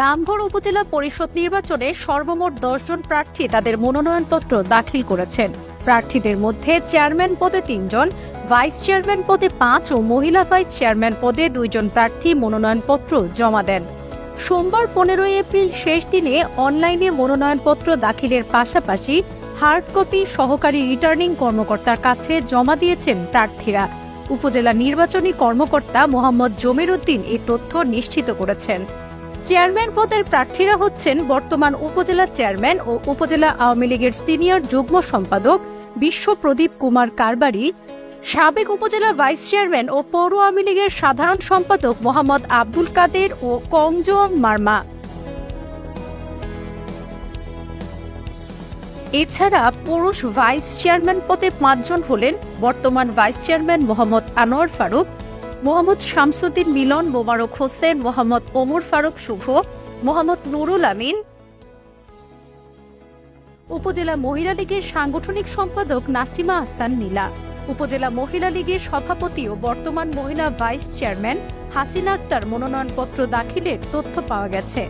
রামগড় উপজেলা পরিষদ নির্বাচনে সর্বমোট দশজন প্রার্থী তাদের মনোনয়নপত্র দাখিল করেছেন। প্রার্থীদের মধ্যে চেয়ারম্যান পদে তিনজন, ভাইস চেয়ারম্যান পদে পাঁচ ও মহিলা ভাইস চেয়ারম্যান পদে দুইজন প্রার্থী মনোনয়নপত্র জমা দেন। সোমবার পনেরোই এপ্রিল শেষ দিনে অনলাইনে মনোনয়নপত্র দাখিলের পাশাপাশি হার্ড কপি সহকারী রিটার্নিং কর্মকর্তার কাছে জমা দিয়েছেন প্রার্থীরা। উপজেলা নির্বাচনী কর্মকর্তা মোহাম্মদ জমির উদ্দিন এই তথ্য নিশ্চিত করেছেন। চেয়ারম্যান পদের প্রার্থীরা হচ্ছেন বর্তমান উপজেলা চেয়ারম্যান ও উপজেলা আওয়ামী লীগের সিনিয়র যুগ্ম সম্পাদক বিশ্ব প্রদীপ কুমার কারবারি, সাবেক উপজেলা ভাইস চেয়ারম্যান ও পৌর আওয়ামী লীগের সাধারণ সম্পাদক মোহাম্মদ আব্দুল কাদের ও কংজোম মার্মা। এছাড়া পুরুষ ভাইস চেয়ারম্যান পদে পাঁচজন হলেন বর্তমান ভাইস চেয়ারম্যান মোহাম্মদ আনোয়ার ফারুক মোহাম্মদ শামসুদ্দিন মিলন, মোবারক হোসেন, মোহাম্মদ ওমর ফারুক শুভ, মোহাম্মদ নুরুল আমিন। উপজেলা মহিলা লীগের সাংগঠনিক সম্পাদক নাসিমা আহসান নীলা। উপজেলা মহিলা লীগের সভাপতি ও বর্তমান মহিলা ভাইস চেয়ারম্যান হাসিনা আক্তার মনোনয়নপত্র দাখিলের তথ্য পাওয়া গেছে।